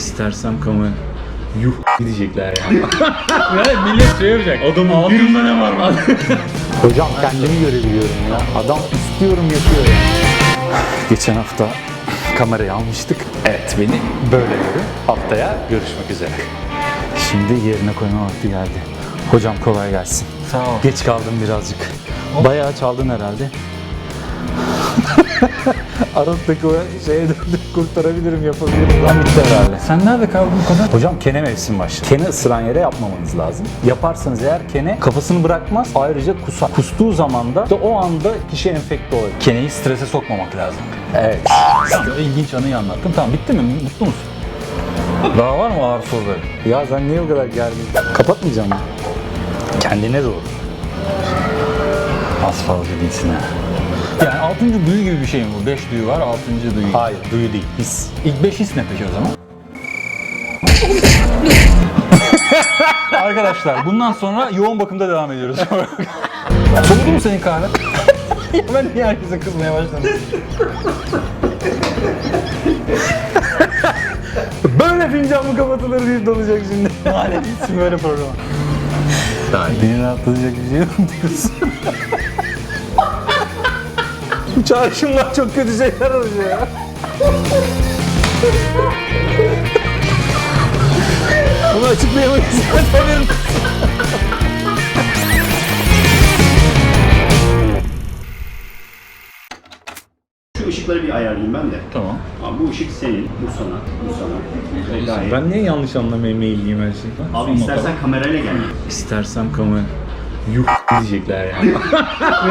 İstersem kamera yuh diyecekler yani. ya millet şey yapacak. Adamın altında ne var lan? Hocam kendimi görebiliyorum ya. Adam istiyorum yapıyor ya. Geçen hafta kamerayı almıştık. Evet beni böyle görün. Haftaya görüşmek üzere. Şimdi yerine koyma vakti geldi. Hocam kolay gelsin. Sağ ol. Geç kaldım birazcık. Bayağı çaldın herhalde. Aralıktaki o şeye döndüm kurtarabilirim yapabilirim. Lan bitti herhalde. Sen nerede kaldın bu kadar? Hocam kene mevsim başladı. Kene ısıran yere yapmamanız lazım. Yaparsanız eğer kene kafasını bırakmaz ayrıca kusar. Kustuğu zaman da işte o anda kişi enfekte olur. Keneyi strese sokmamak lazım. Evet. Tamam, ilginç anıyı anlattım. Tamam bitti mi? Mutlu musun? Daha var mı ağır soruları? Ya sen niye bu kadar gergin? Kapatmayacağım mı? Kendine doğru. Az fazla değilsin ha. Yani altıncı duyu gibi bir şey mi bu? Beş duyu var, altıncı duyu. Hayır, duyu değil, his. İlk beş his ne peki o zaman? Arkadaşlar bundan sonra yoğun bakımda devam ediyoruz. Soğudu mu senin kahve? Ben niye herkese kızmaya başladım? Böyle fincan mı kapatılır deyip dolacak şimdi. Gitsin böyle program. Beni rahatlatacak bir şey yok diyorsun. Çağrışımlar çok kötü şeyler oluyor ya. Bunu açıklayamayız. Sanırım. Şu ışıkları bir ayarlayayım ben de. Tamam. Abi bu ışık senin, bu sana, bu sana. Ve gayet- Ben niye yanlış anlamaya meyilliyim her şeyi? Abi istersen kamerayla gel. İstersem kamera yuh diyecekler yani.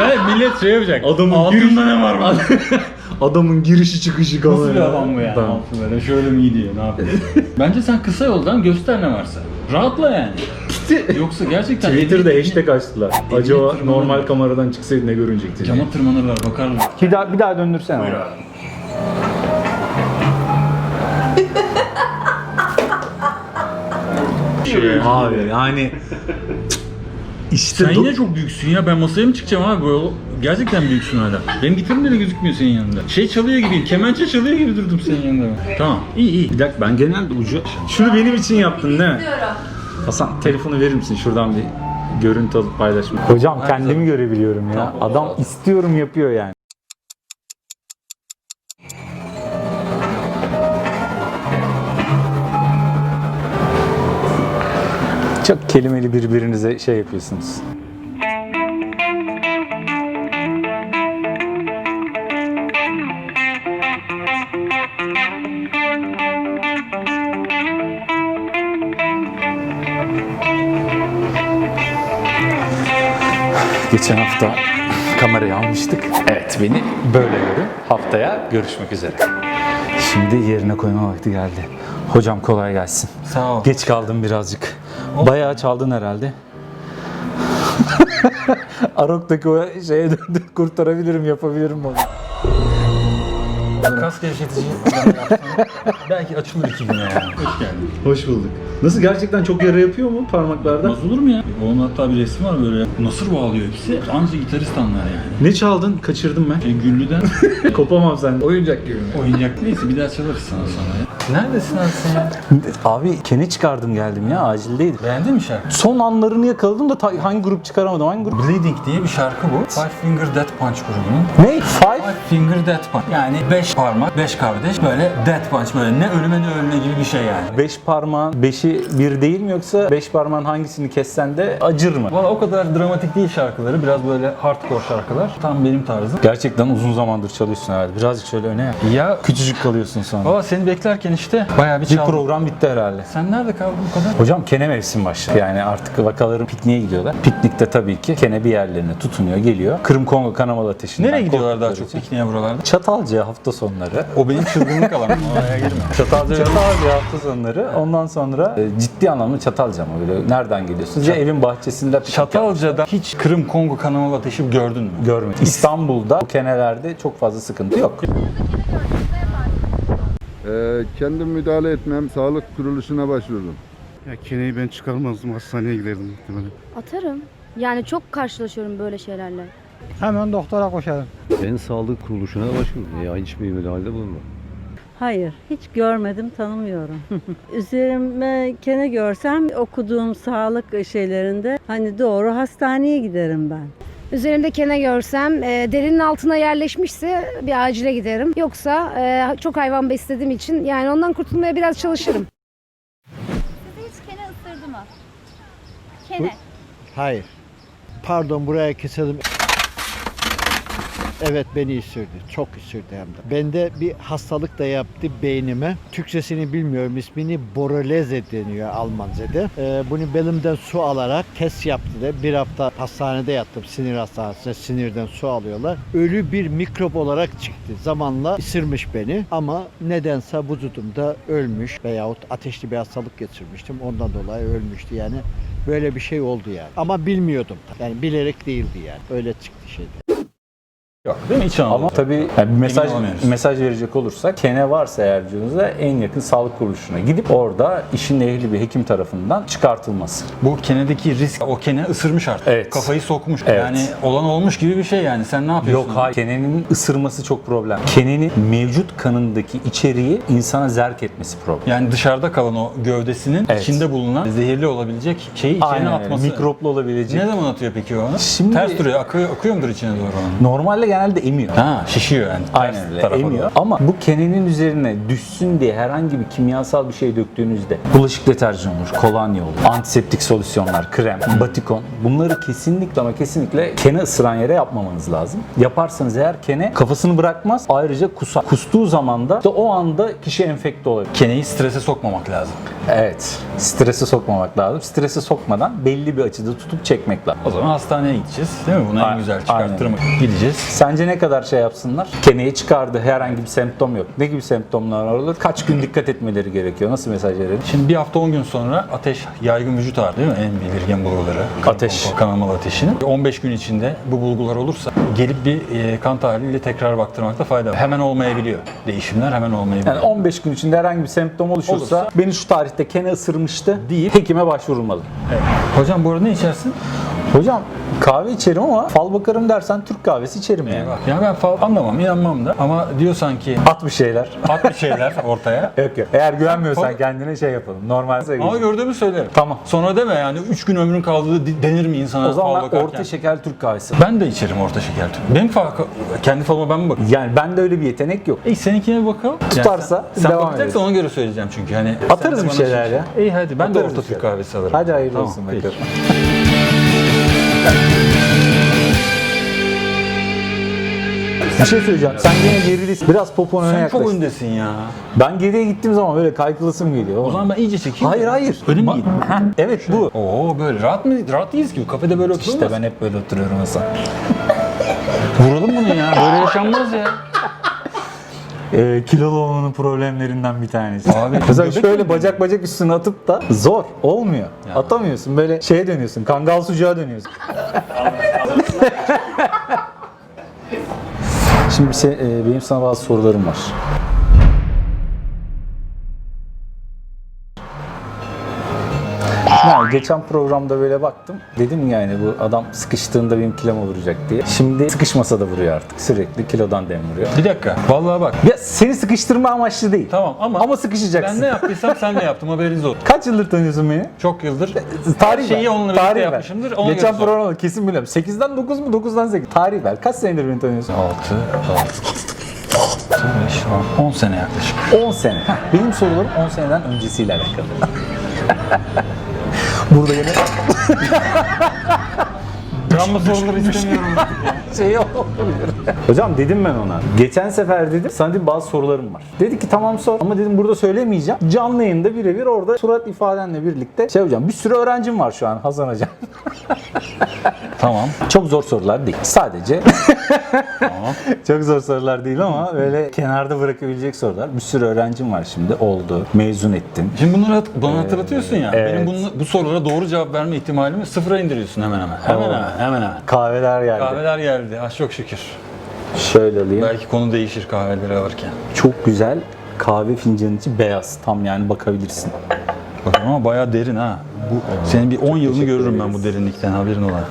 yani millet şey yapacak. Adamın altında ne var lan? Adamın girişi çıkışı kamera. Nasıl bir adam bu yani? Tamam. Altı şöyle mi gidiyor ne yapıyor? Bence sen kısa yoldan göster ne varsa. Rahatla yani. Yoksa gerçekten Twitter'da hashtag açtılar. Acaba normal kameradan çıksaydı ne görünecekti? Cama tırmanırlar bakarlar. Bir daha, bir daha döndürsene. Buyur abi. Abi yani işte Sen do- yine çok büyüksün ya. Ben masaya mı çıkacağım abi? Böyle gerçekten büyüksün hala. Benim gitarım bile gözükmüyor senin yanında. Şey çalıyor gibiyim. Kemençe çalıyor gibi durdum senin yanında. ben. Tamam. iyi iyi. Bir dakika ben genelde ucu... Şunu benim için yaptın değil mi? Hasan telefonu verir misin? Şuradan bir görüntü alıp paylaşmak. Hocam kendimi görebiliyorum ya. Adam istiyorum yapıyor yani. Çok kelimeli birbirinize şey yapıyorsunuz. Geçen hafta kamerayı almıştık. Evet beni böyle görün. Haftaya görüşmek üzere. Şimdi yerine koyma vakti geldi. Hocam kolay gelsin. Sağ ol. Geç kaldım birazcık. Bayağı çaldın herhalde. Arok'taki o şeye döndüm kurtarabilirim yapabilirim onu. Kas gevşetici belki açılır iki güne yani. Hoş geldin. Hoş bulduk. Nasıl gerçekten çok yara yapıyor mu parmaklarda? Olmaz olur mu ya? Onun hatta bir resmi var böyle. Nasır bağlıyor hepsi. Anca gitarist anlar yani. Ne çaldın? Kaçırdım ben. E, Güllü'den Kopamam sen. Oyuncak gibi mi? oyuncak neyse bir daha çalarız sana sonra ya. Neredesin abi sen? Abi kene çıkardım geldim ya acildeydim. Beğendin mi şarkı? Son anlarını yakaladım da ta- hangi grup çıkaramadım hangi grup? Bleeding diye bir şarkı bu. Five Finger Death Punch grubunun. Ne? Five? Five Finger Death Punch. Yani beş parmak, beş kardeş. Böyle Death Punch böyle ne ölüme ne ölüme gibi bir şey yani. Beş parmağın beşi bir değil mi yoksa beş parmağın hangisini kessen de acır mı? Valla o kadar dramatik değil şarkıları. Biraz böyle hardcore şarkılar. Tam benim tarzım. Gerçekten uzun zamandır çalıyorsun herhalde. Birazcık şöyle öne yap. Ya Küçücük kalıyorsun sonra. Valla seni beklerken işte bayağı bir Bir program bitti herhalde. Sen nerede kaldın bu kadar? Hocam kene mevsim başladı. Yani artık vakaların pikniğe gidiyorlar. Piknikte tabii ki kene bir yerlerine tutunuyor, geliyor. Kırım Kongo kanamalı ateşinden Nereye gidiyorlar daha korktukları çok için. pikniğe buralarda? Çatalca hafta sonları. O benim çılgınlık alanım. Oraya girme. Çatalca, Çatalca hafta sonları. Ondan sonra e, ciddi anlamda Çatalca mı böyle? Nereden geliyorsunuz? Ya evin bahçesinde piknik Çatalca'da hiç Kırım Kongo kanamalı ateşi gördün mü? görmedim. İstanbul'da bu kenelerde çok fazla sıkıntı yok. Ee, kendim müdahale etmem, sağlık kuruluşuna başvurdum. Ya keneyi ben çıkarmazdım hastaneye giderdim muhtemelen. Atarım. Yani çok karşılaşıyorum böyle şeylerle. Hemen doktora koşarım. Ben sağlık kuruluşuna başvurdum. Ya hiçbir müdahalede bulunmadım. Hayır, hiç görmedim, tanımıyorum. Üzerime kene görsem okuduğum sağlık şeylerinde hani doğru hastaneye giderim ben. Üzerimde kene görsem e, derinin altına yerleşmişse bir acile giderim. Yoksa e, çok hayvan beslediğim için yani ondan kurtulmaya biraz çalışırım. Sizi hiç kene ısırdı mı? Kene. Hayır. Pardon buraya keselim. Evet beni ısırdı. Çok ısırdı hem de. Bende bir hastalık da yaptı beynime. Türkçesini bilmiyorum. ismini boreleze deniyor Almanca'da. Ee, bunu belimden su alarak kes yaptı da bir hafta hastanede yattım. Sinir hastanesinde sinirden su alıyorlar. Ölü bir mikrop olarak çıktı. Zamanla ısırmış beni ama nedense vücudumda ölmüş veyahut ateşli bir hastalık geçirmiştim. Ondan dolayı ölmüştü yani. Böyle bir şey oldu yani. Ama bilmiyordum. Yani bilerek değildi yani. Öyle çıktı şeyde. Yok değil mi? İç Anadolu. Ama tabii yani bir mesaj mesaj verecek olursak kene varsa eğer vücudunuzda en yakın sağlık kuruluşuna gidip orada işin ehli bir hekim tarafından çıkartılması. Bu kenedeki risk, o kene ısırmış artık. Evet. Kafayı sokmuş. Evet. Yani olan olmuş gibi bir şey yani. Sen ne yapıyorsun? Yok hayır. Kenenin ısırması çok problem. Kenenin mevcut kanındaki içeriği insana zerk etmesi problem. Yani dışarıda kalan o gövdesinin Evet. içinde bulunan zehirli olabilecek şeyi içine Aynen öyle. atması. Mikroplu olabilecek. Ne zaman atıyor peki o onu? Şimdi- Ters duruyor. Akıyor, akıyor mudur içine doğru onun? Normalde genelde emiyor. Ha şişiyor yani. Aynen öyle emiyor. doğru. Ama bu kenenin üzerine düşsün diye herhangi bir kimyasal bir şey döktüğünüzde bulaşık deterjanı olur, kolonya olur, antiseptik solüsyonlar, krem, batikon bunları kesinlikle ama kesinlikle kene ısıran yere yapmamanız lazım. Yaparsanız eğer kene kafasını bırakmaz ayrıca kusar. Kustuğu zaman da işte o anda kişi enfekte olabilir. Keneyi strese sokmamak lazım. Evet. Strese sokmamak lazım. Strese sokmadan belli bir açıda tutup çekmek lazım. O zaman hastaneye gideceğiz. Değil mi? Bunu en Aynen. güzel çıkarttırmak. Gideceğiz. Sence ne kadar şey yapsınlar? Keneyi çıkardı, herhangi bir semptom yok. Ne gibi semptomlar olur? Kaç gün dikkat etmeleri gerekiyor? Nasıl mesaj verelim? Şimdi bir hafta 10 gün sonra ateş yaygın vücut ağrı değil mi? En belirgin bulguları. Kan Ateş. kontrol, Kanamalı ateşinin. 15 gün içinde bu bulgular olursa gelip bir e, kan tahliliyle tekrar baktırmakta fayda var. Hemen olmayabiliyor. Değişimler hemen olmayabiliyor. Yani 15 gün içinde herhangi bir semptom oluşursa, Olursa- beni şu tarihte kene ısırmıştı deyip hekime başvurulmalı. Hocam bu arada ne içersin? Hocam kahve içerim ama fal bakarım dersen Türk kahvesi içerim yani. Eyvah. Ya ben fal anlamam, inanmam da. Ama diyorsan ki At bir şeyler. at bir şeyler ortaya. yok yok. Eğer güvenmiyorsan Fal- kendine şey yapalım. Normal Ama gördüğümü söylerim. Tamam. Sonra deme yani 3 gün ömrün kaldı di- denir mi insana O zaman fal ben bakarken? orta şeker Türk kahvesi. Ben de içerim orta şeker. Benim fal, kendi falıma ben mi bakıyorum? Yani bende öyle bir yetenek yok. İyi seninkine bir bakalım. Tutarsa sen, sen devam bakacaksan ederiz. ona göre söyleyeceğim çünkü. Hani Atarız de bir bana şeyler şey- ya. İyi hadi ben de Atarız orta bir Türk şeyler. kahvesi alırım. Hadi hayırlı Tamam, olsun peki. bakalım. Bir şey söyleyeceğim. Sen gene geridesin. Biraz popon öne Sen yaklaş. çok öndesin ya. Ben geriye gittiğim zaman böyle kaykılısım geliyor. O zaman ben iyice çekeyim. Hayır hayır. Öyle mi gideyim? Evet bu. Oo böyle rahat mı? Rahat değiliz ki. Kafede böyle oturulmaz. İşte ben hep böyle oturuyorum Hasan. Vuralım bunu ya. Böyle yaşanmaz ya. Ee, kilolu olmanın problemlerinden bir tanesi. Abi, Mesela şöyle bacak bacak üstüne atıp da zor. Olmuyor. Atamıyorsun. Böyle şeye dönüyorsun. Kangal sucuğa dönüyorsun. Şimdi bir şey, e, benim sana bazı sorularım var. Yani geçen programda böyle baktım. Dedim yani bu adam sıkıştığında benim kiloma vuracak diye. Şimdi sıkışmasa da vuruyor artık. Sürekli kilodan dem vuruyor. Bir dakika. Vallahi bak. Ya seni sıkıştırma amaçlı değil. Tamam ama Ama sıkışacaksın. ben ne yaptıysam sen ne yaptım haberiniz olsun. Kaç yıldır tanıyorsun beni? Çok yıldır Tarih her şeyi ver. onunla birlikte Tarih ver. yapmışımdır. Ona Geçen göre sor. programda kesin biliyorum. 8'den 9 mu 9'dan 8? Tarih ver. Kaç senedir beni tanıyorsun? 6, 6, 5, 10, 10 sene yaklaşık. 10 sene. Heh, Benim sorularım 10 seneden öncesiyle alakalı. Burada yine bu soruları istemiyorum. Şey olabilir. Hocam dedim ben ona. Geçen sefer dedim sana dedim bazı sorularım var. Dedi ki tamam sor ama dedim burada söylemeyeceğim. Canlı yayında birebir orada surat ifadenle birlikte şey hocam bir sürü öğrencim var şu an Hasan hocam. tamam. Çok zor sorular değil. Sadece çok zor sorular değil ama böyle kenarda bırakabilecek sorular. Bir sürü öğrencim var şimdi. Oldu. Mezun ettim. Şimdi bunları hat- bana hatırlatıyorsun ya. evet. Benim bunu, bu sorulara doğru cevap verme ihtimalimi sıfıra indiriyorsun hemen hemen. Hemen Tamam. hemen. Hemen hemen. Kahveler geldi. Kahveler geldi. Ah çok şükür. Şöyle alayım. Belki konu değişir kahveleri alırken. Çok güzel kahve fincanı içi beyaz. Tam yani bakabilirsin. Bakın ama bayağı derin ha. Bu senin bir 10 yılını görürüm ben bu derinlikten haberin olan.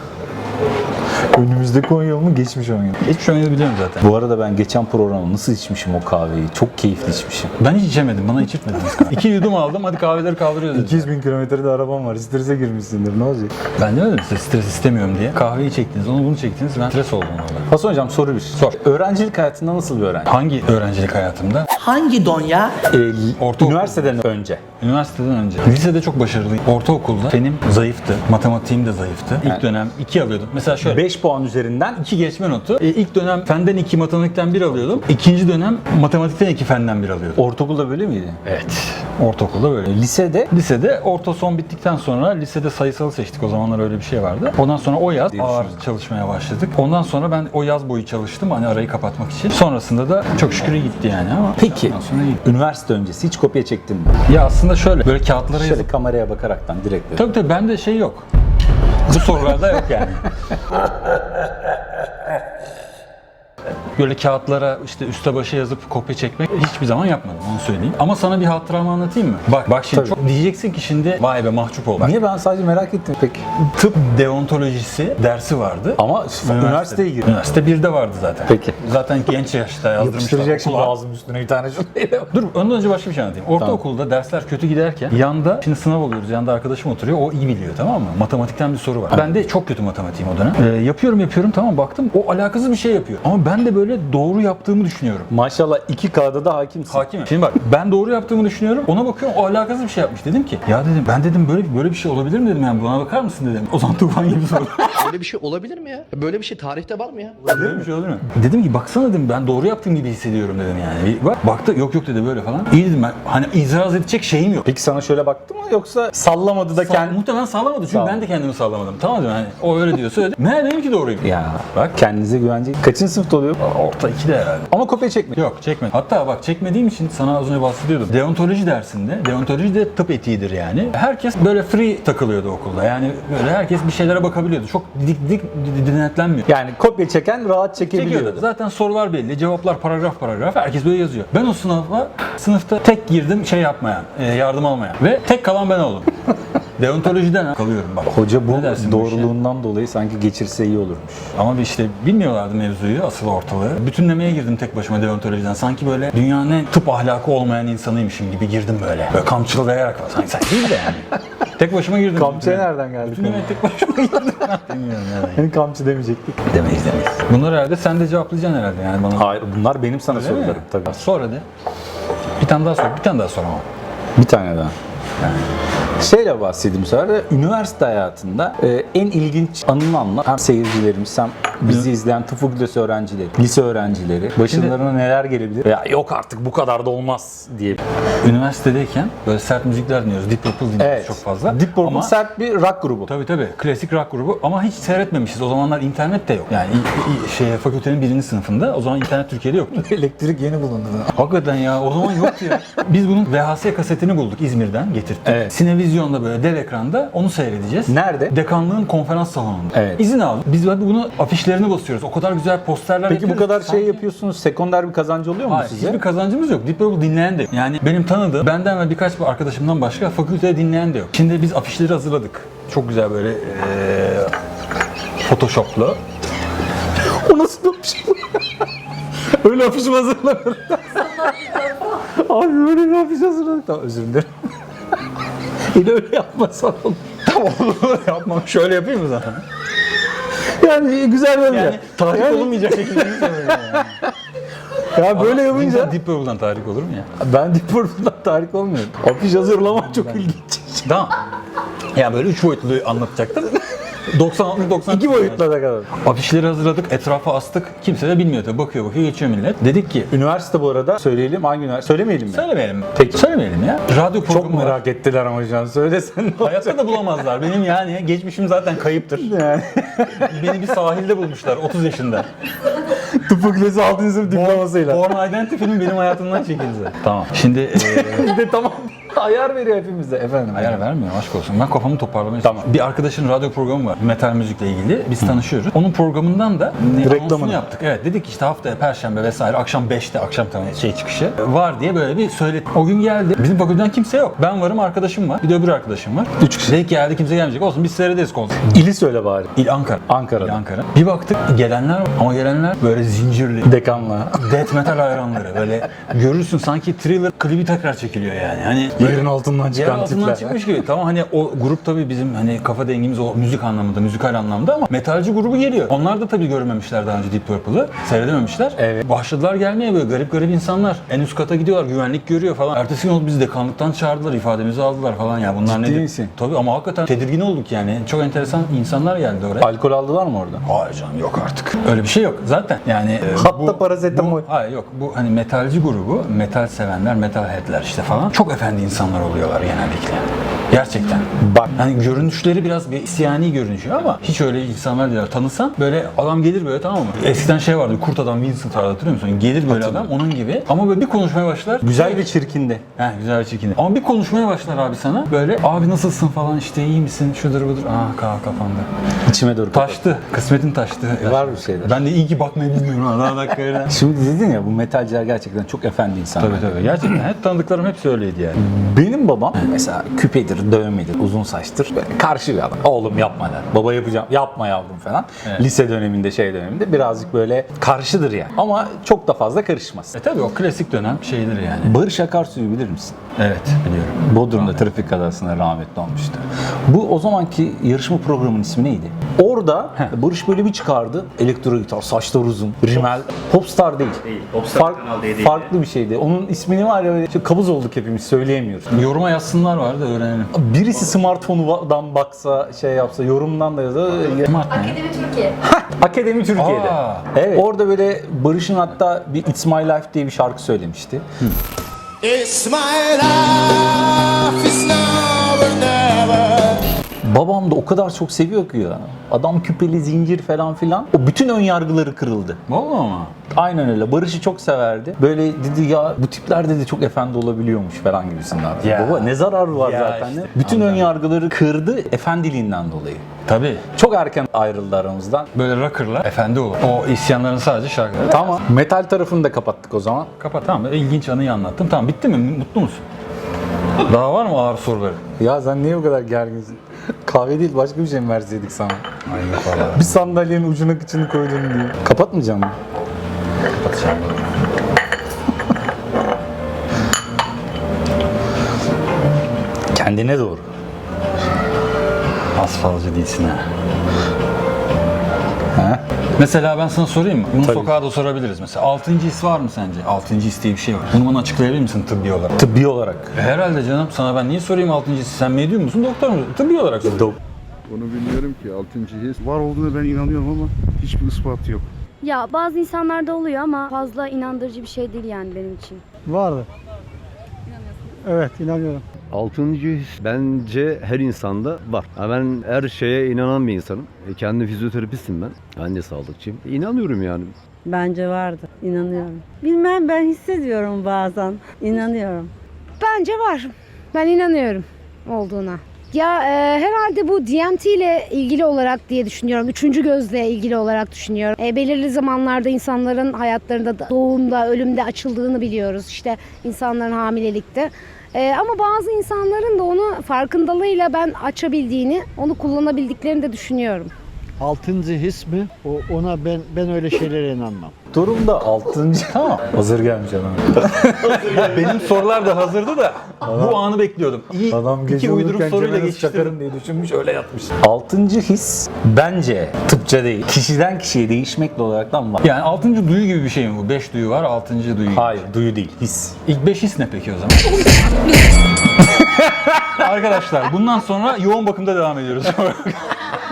Önümüzdeki 10 yıl mı geçmiş 10 yıl. Hiçbir 10 yıl biliyorum zaten. Bu arada ben geçen programda nasıl içmişim o kahveyi? Çok keyifli içmişim. Ben hiç içemedim. Bana içirtmediniz kahve. İki yudum aldım. Hadi kahveleri kaldırıyoruz. dedi. 200 bin kilometrede arabam var. Strese girmişsindir. Ne olacak? Ben demedim size stres istemiyorum diye. Kahveyi çektiniz, onu bunu çektiniz. Ben stres oldum orada. Hasan hocam soru bir. Sor. Öğrencilik hayatında nasıl bir öğrenci? Hangi öğrencilik hayatımda? Hangi don ya? Ee, Ortaokul. üniversiteden önce. Üniversiteden önce. Lisede çok başarılıyım. Ortaokulda benim zayıftı. Matematiğim de zayıftı. İlk dönem 2 alıyordum. Mesela şöyle. 5 puan üzerinden 2 geçme notu. E, ilk dönem fenden 2, matematikten 1 alıyordum. İkinci dönem matematikten 2, fenden 1 alıyordum. ortaokulda böyle miydi? Evet. Ortaokulda böyle. Lisede Lisede orta son bittikten sonra lisede sayısalı seçtik. O zamanlar öyle bir şey vardı. Ondan sonra o yaz ağır çalışmaya başladık. Ondan sonra ben o yaz boyu çalıştım hani arayı kapatmak için. Sonrasında da çok şükür iyi gitti yani ama. Peki Ondan sonra iyi. üniversite öncesi hiç kopya çektin mi? Ya aslında şöyle böyle kağıtlara Şöyle yazıp. kameraya bakaraktan direkt. Tabii tabii bende şey yok. Bu sorularda yok yani. Böyle kağıtlara işte üste başa yazıp kopya çekmek hiçbir zaman yapmadım onu söyleyeyim. Ama sana bir hatıramı anlatayım mı? Bak bak şimdi Tabii. çok diyeceksin ki şimdi vay be mahcup ol. Bak, Niye ben sadece merak ettim peki. tıp deontolojisi dersi vardı. Ama üniversiteye girdim. Üniversite 1'de vardı zaten. Peki. Zaten genç yaşta yazdırmışlar. Yapıştıracak şimdi okula. ağzımın üstüne bir tane şunu. Dur ondan önce başka bir şey anlatayım. Ortaokulda dersler kötü giderken yanda şimdi sınav oluyoruz. Yanda arkadaşım oturuyor. O iyi biliyor tamam mı? Matematikten bir soru var. Ben de çok kötü matematiğim o dönem. Ee, yapıyorum yapıyorum tamam baktım. O alakasız bir şey yapıyor. Ama ben de böyle doğru yaptığımı düşünüyorum. Maşallah 2K'da da hakimsin. Hakimim. Şimdi bak ben doğru yaptığımı düşünüyorum. Ona bakıyorum o alakasız bir şey yapmış. Dedim ki ya dedim ben dedim böyle böyle bir şey olabilir mi dedim yani buna bakar mısın dedim. O zaman tufan gibi soru. Böyle bir şey olabilir mi ya? Böyle bir şey tarihte var mı ya? Böyle bir şey olabilir mi? Dedim ki baksana dedim ben doğru yaptığım gibi hissediyorum dedim yani. Bir Bak baktı yok yok dedi böyle falan. İyi dedim ben hani itiraz edecek şeyim yok. Peki sana şöyle baktı mı yoksa sallamadı da Sağ, kendi... muhtemelen sağlamadı çünkü Sağ ben de kendimi sağlamadım. Tamam dedim hani o öyle diyor söyledi. Meğer benimki doğruydu. Ya Bak kendinize güvence. Kaçıncı sınıfta oluyor? Orta 2'de herhalde. Ama kopya çekme. Yok çekmedim. Hatta bak çekmediğim için sana az önce bahsediyordum. Deontoloji dersinde, deontoloji de tıp etiğidir yani. Herkes böyle free takılıyordu okulda. Yani böyle herkes bir şeylere bakabiliyordu. Çok dik dik denetlenmiyor. Yani kopya çeken rahat Çekiyordu. çekebiliyordu. Zaten sorular belli, cevaplar paragraf paragraf. Herkes böyle yazıyor. Ben o sınava sınıfta tek girdim şey yapmayan, e, yardım almayan. Ve tek kalan ben oldum. Deontolojiden kalıyorum bak. Hoca bu dersin bu doğruluğundan dolayı sanki geçirse iyi olurmuş. Ama bir işte bilmiyorlardı mevzuyu, asıl ortalığı. Bütünlemeye girdim tek başıma deontolojiden. Sanki böyle dünyanın en tıp ahlakı olmayan insanıymışım gibi girdim böyle. Böyle kamçılayarak falan. Sanki sen değil de yani. tek başıma girdim. Kamçıya nereden geldik? Bütünlemeye tek başıma girdim. Bilmiyorum nereden. Hani kamçı demeyecektik. Demeyiz demeyiz. Bunları herhalde sen de cevaplayacaksın herhalde yani bana. Hayır bunlar benim sana Öyle mi? sorularım tabii. Sonra de. Bir tane daha sor. Bir tane daha sor ama. Bir tane daha. Şeyle bahsedeyim bu sefer de üniversite hayatında e, en ilginç anını anlat. Hem seyircilerimiz hem bizi izleyen tıp fakültesi öğrencileri, lise öğrencileri başlarına neler gelebilir? Ya yok artık bu kadar da olmaz diye. Üniversitedeyken böyle sert müzikler dinliyoruz. Deep Purple dinliyoruz Evet. çok fazla. Deep Purple Ama- sert bir rock grubu. Tabii tabii. Klasik rock grubu ama hiç seyretmemişiz. O zamanlar internet de yok. Yani i- i- şey, fakültenin birinci sınıfında o zaman internet Türkiye'de yoktu. Elektrik yeni bulundu. Hakikaten ya o zaman yoktu ya. Biz bunun VHS kasetini bulduk İzmir'den getirttik. Evet. Sinevizyon'da böyle dev ekranda onu seyredeceğiz. Nerede? Dekanlığın konferans salonunda. Evet. İzin aldık. Biz hadi bunu afişlerini basıyoruz. O kadar güzel posterler Peki bu yapıyoruz kadar şey sanki- yapıyorsunuz, sekonder bir kazancı oluyor mu Hayır, size? hiçbir kazancımız yok. Deep Purple dinleyen de yok. Yani benim tanıdığım, benden ve birkaç bir arkadaşımdan başka fakültede dinleyen de yok. Şimdi biz afişleri hazırladık. Çok güzel böyle eee Photoshop'la. O nasıl bir şey? Öyle afiş hazırlanır? Abi öyle bir afiş hazırlanır. Tamam özür dilerim. Yine öyle yapmasan olur. Tamam yapmam. Şöyle yapayım mı zaten? Yani güzel böyle. Yani tahrik Yani- olunmayacak şekilde? Ya böyle yapınca Deep Purple'dan tahrik olur mu ya? ben Deep Purple'dan tarih olmuyorum. Afiş hazırlamak çok ilginç. Tamam. Ya böyle üç boyutlu anlatacaktım. 90 60 90 İki boyutla da kadar. Afişleri hazırladık, etrafa astık. Kimse de bilmiyor tabii. Bakıyor bakıyor geçiyor millet. Dedik ki Üniversite bu arada söyleyelim hangi üniversite? Söylemeyelim mi? söylemeyelim. Peki. Söylemeyelim ya. Radyo Çok programı var. merak ettiler ama şu an. Söylesen? Hayatta da bulamazlar. Benim yani geçmişim zaten kayıptır. Yani. Beni bir sahilde bulmuşlar 30 yaşında. Tıp fakültesi 6. sınıf diplomasıyla. Born Identity'nin benim hayatımdan çekildi. Tamam. Şimdi Bir de tamam. Ayar veriyor hepimize efendim. Ayar vermiyor aşk olsun. Ben kafamı toparlamaya çalışıyorum. Bir arkadaşın radyo programı var. Metal müzikle ilgili. Biz tanışıyoruz. Onun programından da ne, Reklamını. anonsunu yaptık. Evet dedik işte haftaya perşembe vesaire akşam 5'te akşam tam şey çıkışı var diye böyle bir söyledik. O gün geldi. Bizim fakülteden kimse yok. Ben varım arkadaşım var. Bir de öbür arkadaşım var. Üç kişi. Dedik geldi kimse gelmeyecek. Olsun biz seyrederiz konseri. İli söyle bari. İl Ankara. Ankara'da. İl Ankara. Bir baktık gelenler var. ama gelenler böyle zincirli. Dekanla. Death metal hayranları böyle görürsün sanki thriller klibi tekrar çekiliyor yani. Hani Yerin altından çıkan altından tipler. çıkmış gibi. Tamam hani o grup tabii bizim hani kafa dengimiz o müzik anlamında, müzikal anlamda ama metalci grubu geliyor. Onlar da tabii görmemişler daha önce Deep Purple'ı. Seyredememişler. Evet. Başladılar gelmeye böyle garip garip insanlar. En üst kata gidiyorlar, güvenlik görüyor falan. Ertesi gün bizi dekanlıktan çağırdılar, ifademizi aldılar falan ya. Bunlar Ciddi nedir? misin? Tabii ama hakikaten tedirgin olduk yani. Çok enteresan insanlar geldi oraya. Alkol aldılar mı orada? Hayır canım yok artık. Öyle bir şey yok zaten. Yani e, Hatta parasetamol. bu- Hayır yok. Bu hani metalci grubu, metal sevenler, metal headler işte falan çok efendi insanlar oluyorlar genellikle. Gerçekten. Bak. Hani görünüşleri biraz bir isyani görünüyor ama hiç öyle insanlar değil. Tanısan böyle adam gelir böyle tamam mı? Eskiden şey vardı kurt adam Vincent vardı hatırlıyor musun? Gelir böyle adam onun gibi ama böyle bir konuşmaya başlar. Güzel bir çirkinde. He güzel ve çirkin. Ama bir konuşmaya başlar abi sana. Böyle abi nasılsın falan işte iyi misin şudur budur. Aa ka- kapandı. İçime doğru kapat. Taştı. Kısmetin taştı. Var bir şeyler. Ben de iyi ki bakmayı bilmiyorum ha. Daha dakika öyle. Şimdi dedin ya bu metalciler gerçekten çok efendi insanlar. Tabii tabii. Gerçekten hep tanıdıklarım hepsi öyleydi yani. Benim babam mesela küpedir, dövmedir, uzun saçtır. Böyle karşı bir adam. Oğlum yapma der. Baba yapacağım. Yapma yavrum falan. Evet. Lise döneminde şey döneminde birazcık böyle karşıdır yani. Ama çok da fazla karışmaz. E tabii o klasik dönem şeydir yani. Barış Akarsu'yu bilir misin? Evet biliyorum. Bodrum'da trafik kazasında rahmetli olmuştu. Bu o zamanki yarışma programının ismi neydi? Orada Barış böyle bir çıkardı. Elektro gitar, saçlar uzun, rimel. Popstar değil. Değil, Popstar Fark- Kanal değil Farklı bir şeydi. Onun ismini var ya böyle kabuz olduk hepimiz söyleyemiyoruz. Yoruma yazsınlar var da öğrenelim. Birisi smartphone'dan baksa şey yapsa yorumdan da yazsa Smart ne? Akademi Türkiye. Akademi Türkiye'de. Aa. Evet. Orada böyle Barış'ın hatta bir It's My Life diye bir şarkı söylemişti. Babam da o kadar çok seviyor ki ya. Adam küpeli zincir falan filan. O bütün ön yargıları kırıldı. Vallahi ama. Aynen öyle. Barış'ı çok severdi. Böyle dedi ya bu tipler dedi çok efendi olabiliyormuş falan gibisinden. Ya. Baba ne zararı var Ya zaten. işte, Bütün ön anladım. yargıları kırdı efendiliğinden dolayı. Tabii. Çok erken ayrıldı aramızdan. Böyle rocker'lar efendi olur. O isyanların sadece şarkıları. Tamam. Metal tarafını da kapattık o zaman. Kapat tamam. İlginç anıyı anlattım. Tamam bitti mi? Mutlu musun? Daha var mı ağır soruları? Ya sen niye o kadar gerginsin? Kahve değil başka bir şey mi verseydik sana? Ay yok valla. Bir sandalyenin ucuna kıçını koydun diye. Kapatmayacağım mı? Kapatacağım. Kendine doğru. Az falcı değilsin ha. Ha? Mesela ben sana sorayım mı? Bunu Tabii. sokağa da sorabiliriz mesela. Altıncı his var mı sence? Altıncı his diye bir şey var. Bunu bana açıklayabilir misin tıbbi olarak? Tıbbi olarak. E, Herhalde canım. Sana ben niye sorayım altıncı hissi? Sen medyum musun, doktor musun? Tıbbi olarak soruyorum. Onu bilmiyorum ki. Altıncı his. Var olduğuna ben inanıyorum ama hiçbir ispatı yok. Ya bazı insanlarda oluyor ama fazla inandırıcı bir şey değil yani benim için. Vardı. Evet inanıyorum. Altıncı his bence her insanda var. Ben her şeye inanan bir insanım. E, kendi fizyoterapistim ben. Ben de sağlıkçıyım. E, İnanıyorum yani. Bence vardı. İnanıyorum. Bilmem ben hissediyorum bazen. İnanıyorum. Bence var. Ben inanıyorum olduğuna. Ya e, herhalde bu DMT ile ilgili olarak diye düşünüyorum. Üçüncü gözle ilgili olarak düşünüyorum. E, belirli zamanlarda insanların hayatlarında da doğumda, ölümde açıldığını biliyoruz. İşte insanların hamilelikte. E, ama bazı insanların da onu farkındalığıyla ben açabildiğini, onu kullanabildiklerini de düşünüyorum. Altıncı his mi? O, ona ben ben öyle şeylere inanmam. Durumda altıncı. Tamam. Hazır gelmiş adam. Benim sorular da hazırdı da bu anı bekliyordum. İyi Adam iki gece uyduruk uyurken soruyla Cemal'i geçiştirdim. çakarım diye düşünmüş öyle yatmış. Altıncı his bence tıpça değil. Kişiden kişiye değişmekle olaraktan var. Yani altıncı duyu gibi bir şey mi bu? Beş duyu var, altıncı duyu. gibi. Hayır duyu değil his. İlk beş his ne peki o zaman? Arkadaşlar bundan sonra yoğun bakımda devam ediyoruz.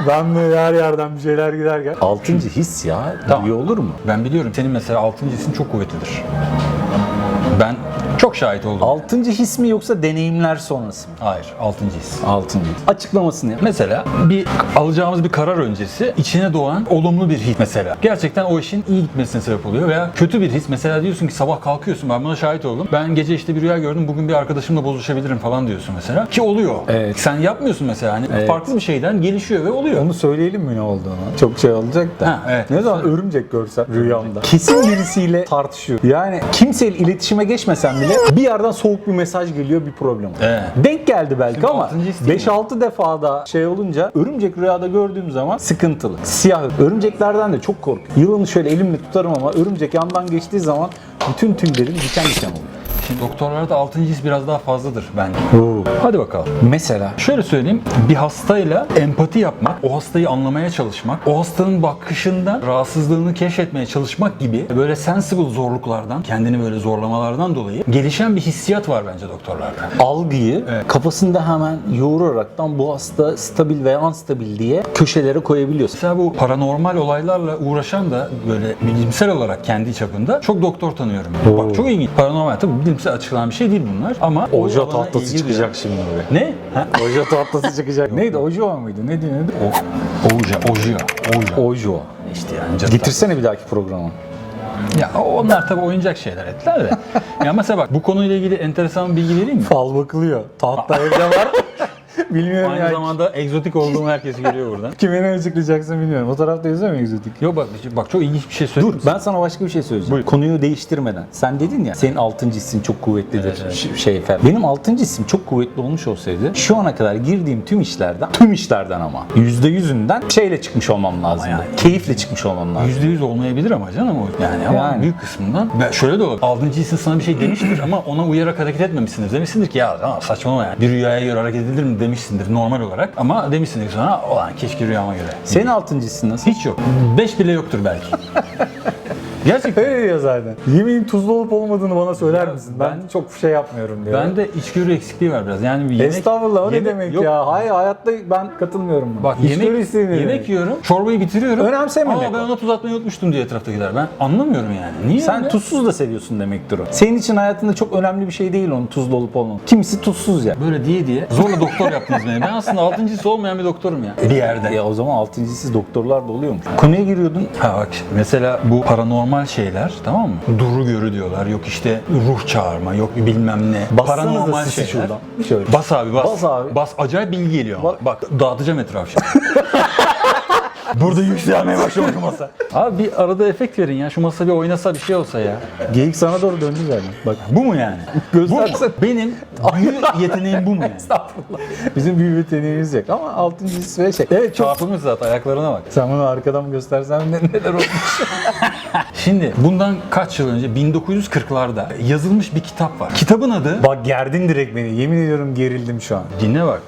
Ben de her yerden bir şeyler giderken. Altıncı his ya. Tamam. Duyu olur mu? ben biliyorum senin mesela altıncı hisin çok kuvvetlidir. Ben Çok şahit oldum. Altıncı his mi yoksa deneyimler sonrası mı? Hayır, altıncı his. Altıncı. Açıklamasını yap. Mesela bir alacağımız bir karar öncesi içine doğan olumlu bir his mesela. Gerçekten o işin iyi gitmesine sebep oluyor veya kötü bir his. Mesela diyorsun ki sabah kalkıyorsun ben buna şahit oldum. Ben gece işte bir rüya gördüm bugün bir arkadaşımla bozuşabilirim falan diyorsun mesela. Ki oluyor. Evet. Sen yapmıyorsun mesela hani Evet. farklı bir şeyden gelişiyor ve oluyor. Onu söyleyelim mi ne olduğunu? Çok şey olacak da. Ha, evet. Ne zaman örümcek görsem rüyamda. Kesin birisiyle tartışıyor. Yani kimseyle iletişime geçmesem bile bir yerden soğuk bir mesaj geliyor bir problem. oluyor. Evet. Denk geldi belki Şimdi ama altıncı his değil mi? 5-6 defa da şey olunca örümcek rüyada gördüğüm zaman sıkıntılı. Siyah. Örümceklerden de çok korkuyorum. Yılanı şöyle elimle tutarım ama örümcek yandan geçtiği zaman bütün tüylerim diken diken oluyor. Şimdi doktorlarda altıncı his biraz daha fazladır bence. Hadi bakalım. Mesela Şöyle söyleyeyim, bir hastayla empati yapmak, o hastayı anlamaya çalışmak, o hastanın bakışında rahatsızlığını keşfetmeye çalışmak gibi böyle sensible zorluklardan, kendini böyle zorlamalardan dolayı gelişen bir hissiyat var bence doktorlarda. algıyı kafasında hemen yoğuraraktan bu hasta stabil veya unstabil diye köşelere koyabiliyorsun. Mesela bu paranormal olaylarla uğraşan da böyle bilimsel olarak kendi çapında çok doktor tanıyorum. Bak çok ilginç. Paranormal tabii bilimsel açıklanan bir şey değil bunlar ama Ojo tahtası çıkacak şimdi oraya. Ne? Ha? Ojo tahtası çıkacak. Neydi? Ojo muydu? Ne diyor? neydi? O, oja, oja. Ojo. İşte yani cadı Getirsene bir dahaki programa. Ya onlar tabii oyuncak şeyler ettiler de. ya mesela bak bu konuyla ilgili enteresan bir bilgi vereyim mi? Fal bakılıyor. Tahta evde var. Bilmiyorum Aynı ya. zamanda egzotik olduğumu herkes görüyor buradan. Kime ne açıklayacaksın bilmiyorum. O tarafta yazıyor mu egzotik? Yok bak, bak çok ilginç bir şey. Dur ben sana başka bir şey söyleyeceğim. Buyur. Konuyu değiştirmeden. Sen dedin ya senin altıncı hissin çok kuvvetlidir. Ş- Şey falan. Benim altıncı hissim çok kuvvetli olmuş olsaydı şu ana kadar girdiğim tüm işlerden, tüm işlerden ama yüzde yüzünden şeyle çıkmış olmam lazım. yani. Keyifle çıkmış olmam lazım. Yüzde yüz olmayabilir ama canım o. Yani ama Yani. büyük kısmından. Ben şöyle de olur. Altıncı hissin sana bir şey demiştir ama ona uyarak hareket etmemişsindir. Demişsindir ki ya tamam saçmalama yani. Bir rüyaya göre hareket edilir mi demişsindir normal olarak. Ama demişsindir sonra olan keşke rüyama göre. Senin altıncı hissin nasıl? Hiç yok. Beş bile yoktur belki. Gerçekten. Öyle diyor zaten. Yemeğin tuzlu olup olmadığını bana söyler misin? Ben, ben- çok şey yapmıyorum diyor. Ben de içgörü eksikliği var biraz. Yani bir yemek... Estağfurullah o ne yemek- demek yok. ya? Hayır hayatta ben katılmıyorum buna. Bak yemek, ne yemek demek? yiyorum, çorbayı bitiriyorum. Önemsememek Aa ben ona tuz atmayı unutmuştum diye etraftakiler. Ben anlamıyorum yani. Niye Sen öyle? tuzsuz da seviyorsun demektir o. Senin için hayatında çok önemli bir şey değil onun tuzlu olup olmaması. Kimisi tuzsuz ya. Böyle diye diye zorla doktor yaptınız beni. Ben aslında altıncısı olmayan bir doktorum ya. Bir yerde. Ya o zaman altıncısız doktorlar da oluyormuş. Konuya giriyordun. Ha bak mesela bu paranormal şeyler tamam mı? Duru görü diyorlar. Yok işte ruh çağırma, yok bilmem ne. Bassanız da sisi şuradan. Şöyle. Bas abi bas. Bas abi. Bas acayip bilgi geliyor. ama. Bak. Bak dağıtacağım etrafı şimdi. Burada yükselmeye başladı masa. Abi bir arada efekt verin ya. Şu masa bir oynasa bir şey olsa ya. Geyik sana doğru döndü zaten. Bak Bu mu yani? Bu mu? Benim büyü yeteneğim bu mu yani? estağfurullah. Bizim bir yeteneğimiz yok ama altıncısı ve şey. Evet çok Çarpılmış zaten ayaklarına bak. sen bunu arkadan göstersen ne, neler olmuş. Şimdi bundan kaç yıl önce 1940'larda yazılmış bir kitap var. Kitabın adı Bak gerdin direkt beni. Yemin ediyorum gerildim şu an. dinle bak.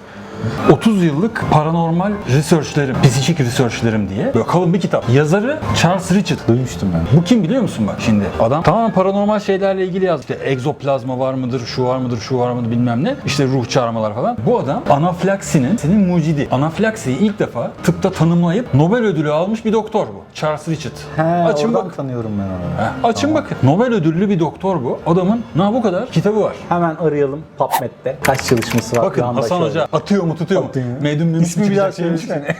30 yıllık paranormal researchlerim, psikik researchlerim diye. Böyle kalın bir kitap. Yazarı Charles Richard. Duymuştum ben. Bu kim biliyor musun bak şimdi? Adam tamamen paranormal şeylerle ilgili yazdı. İşte egzoplazma var mıdır, şu var mıdır, şu var mıdır bilmem ne. İşte ruh çağırmalar falan. Bu adam anafilaksinin senin mucidi. Anafilaksiyi ilk defa tıpta tanımlayıp Nobel ödülü almış bir doktor bu. Charles Richard. He, Açın bak. tanıyorum ben onu. Heh, Açın bakın. Nobel ödüllü bir doktor bu. Adamın na bu kadar kitabı var. Hemen arayalım PubMed'de. Kaç çalışması var? Bakın Hasan Hoca atıyor mu tutuyor mu? Medyum mümkün İsmi bir daha söylesene.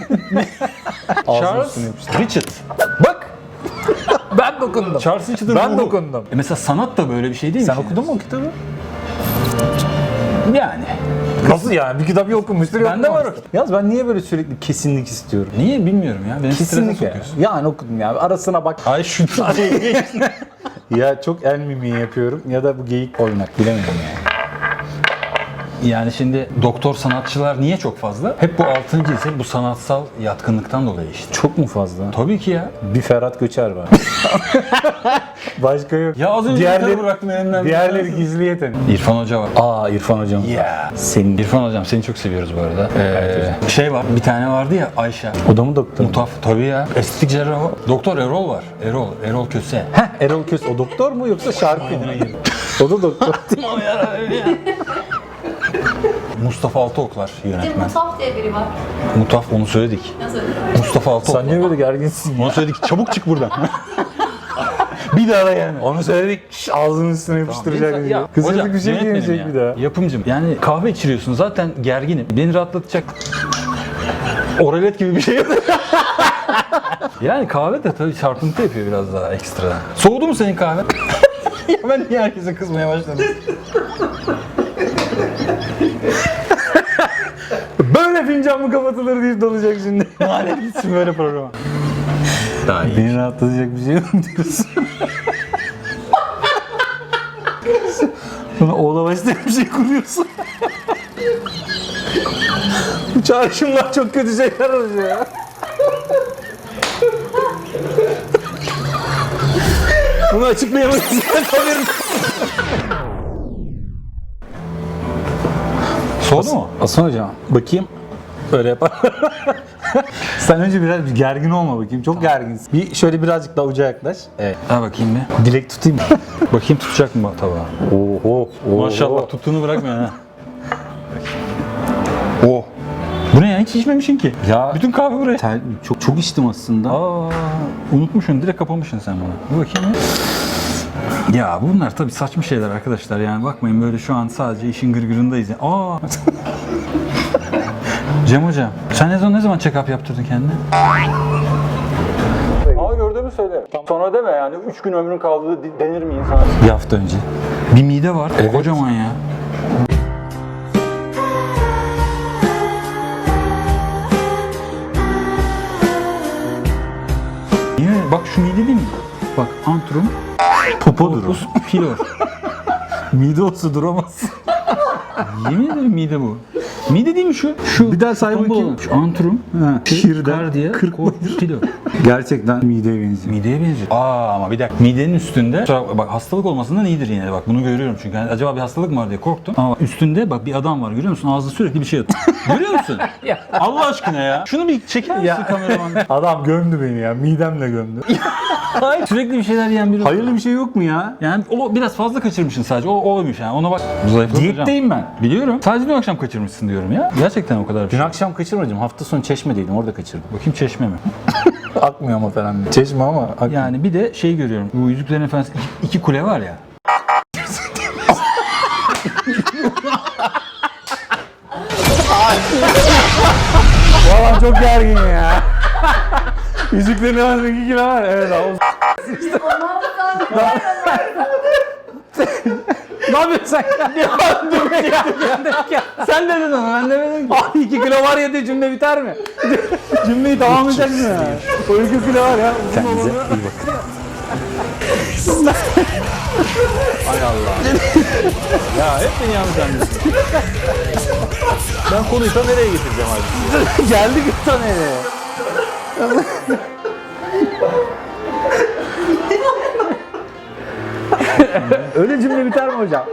Charles. Richard. Bak. ben dokundum. Charles Richard'ın Ben ruhu. dokundum. E mesela sanat da böyle bir şey değil mi? Sen şimdi? okudun mu o kitabı? Yani. Nasıl yani? Bir kitap okunmuştur. Bende yok var mu? Yalnız ben niye böyle sürekli kesinlik istiyorum? Niye bilmiyorum ya. Beni strese Kesinlikle. sokuyorsun. Yani okudum ya. Arasına bak. Ay şu ya çok el mimiği yapıyorum ya da bu geyik oynak bilemedim yani. Yani şimdi doktor sanatçılar niye çok fazla? Hep bu altıncı ise bu sanatsal yatkınlıktan dolayı işte. Çok mu fazla? Tabii ki ya. Bir Ferhat Göçer var. Başka yok. Ya az önce Diğerleri- bıraktım elimden. Diğerleri gizli yetenek. İrfan Hoca var. Aa İrfan hocam. Ya. Senin İrfan hocam seni çok seviyoruz bu arada. Ee, şey var bir tane vardı ya Ayşe. o da mı doktor? Mutaf tabii ya. Estetik cerrah o. Doktor Erol var. Erol. Erol Köse. Heh, Erol Köse o doktor mu yoksa şarkı mı? o da doktor. Mustafa Altıoklar yönetmen. Mutaf diye biri var. Mutaf onu söyledik. Nasıl? Mustafa Altıoklar. Sen niye böyle gerginsin ya? Onu söyledik. Çabuk çık buradan. bir daha da gelme. Onu söyledik şş, ağzının üstüne yapıştıracak. Tamam, diye. ya, hocam, bir şey yönetmenim diyecek ya. bir daha. Yapımcım yani kahve içiriyorsun zaten gerginim. Beni rahatlatacak. Oralet gibi bir şey yani kahve de tabii çarpıntı yapıyor biraz daha ekstra. Soğudu mu senin kahve? ya ben niye herkese kızmaya başladım? Böyle fincan mı kapatılır deyip dalacak şimdi. Lanet gitsin böyle programa. Daha iyi. Beni rahatlatacak bir şey yok mu diyorsun? Sonra oğla başta bir şey kuruyorsun. Bu çağrışımlar çok kötü şeyler oluyor ya. Bunu açıklayamayız. Haberin. Soğudu mu? Aslan hocam bakayım. Böyle yapar. Sen önce biraz bir gergin olma bakayım. Çok gerginsin. Bir şöyle birazcık daha uca yaklaş. Evet. Ha bakayım bir. Dilek tutayım mı? Bakayım tutacak mı tabağı? Oho. Maşallah tuttuğunu bırakmıyor ha. Oh. Bu ne ya hiç içmemişsin ki. Ya Bütün kahve buraya. Ter- çok çok içtim aslında. Aa, unutmuşsun direkt kapamışsın sen bunu. Bir bakayım. ya. Ya bunlar tabii saçma şeyler arkadaşlar yani bakmayın böyle şu an sadece işin gırgırındayız. ya. Aa. Cem hocam sen ne zaman ne zaman check-up yaptırdın kendine? Aa gördüğümü söyle. Sonra deme yani 3 gün ömrün kaldı denir mi insana? Bir hafta önce. Bir mide var. Kocaman ya. Niye? Bak şu mide değil mi? Bak antrum, Popodur o. opus, pilor. Mide olsa duramaz. Yemin ederim mide bu. Mide değil mi şu? Şu Bir daha say tombul bakayım. olan. Şu antrum, Ha, şirden kardiya, 40 kor, pilor. Gerçekten mideye benziyor. Mideye benziyor. Aa ama bir dakika. Midenin üstünde Kusura- bak hastalık olmasından iyidir yine de bak bunu görüyorum çünkü hani acaba bir hastalık mı var diye korktum. Ama bak, üstünde bak bir adam var görüyor musun? Ağzı sürekli bir şey atıyor. görüyor musun? Allah aşkına ya. Şunu bir çeker misin kameraman? Adam gömdü beni ya. Midemle gömdü. Hayır. Sürekli bir şeyler yiyen biri. Hayırlı bir şey yok mu ya? Yani o biraz fazla kaçırmışsın sadece. O oymuş yani. Ona bak. Zayıflatacağım. Diyetteyim ben. Biliyorum. Sadece dün akşam kaçırmışsın diyorum ya. Gerçekten o kadar bir Dün şey. akşam kaçırmadım. Hafta sonu çeşmedeydim. Orada kaçırdım. Bakayım çeşme mi? Akmıyor ama falan. Çeşme ama akmıyor. Yani bir de şey görüyorum. Bu Yüzüklerin Efendisi iki, iki kule var ya. Valla çok gergin ya. Yüzüklerin arasında iki kilo var. Evet abi. ne yapıyorsun sen ya? Sen dedin onu ben demedim ki. Abi iki kilo var ya diye cümle biter mi? Cümleyi tamamlayacaksın ya. O iki kilo var ya. Kendinize iyi bakın. Ya hep beni yanlış anlıyorsun. ben konuyu tam nereye getireceğim abi? Geldik usta nereye? Öyle cümle biter mi hocam?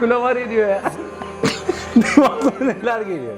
Kilo var ya diyor ya. Aklıma neler geliyor.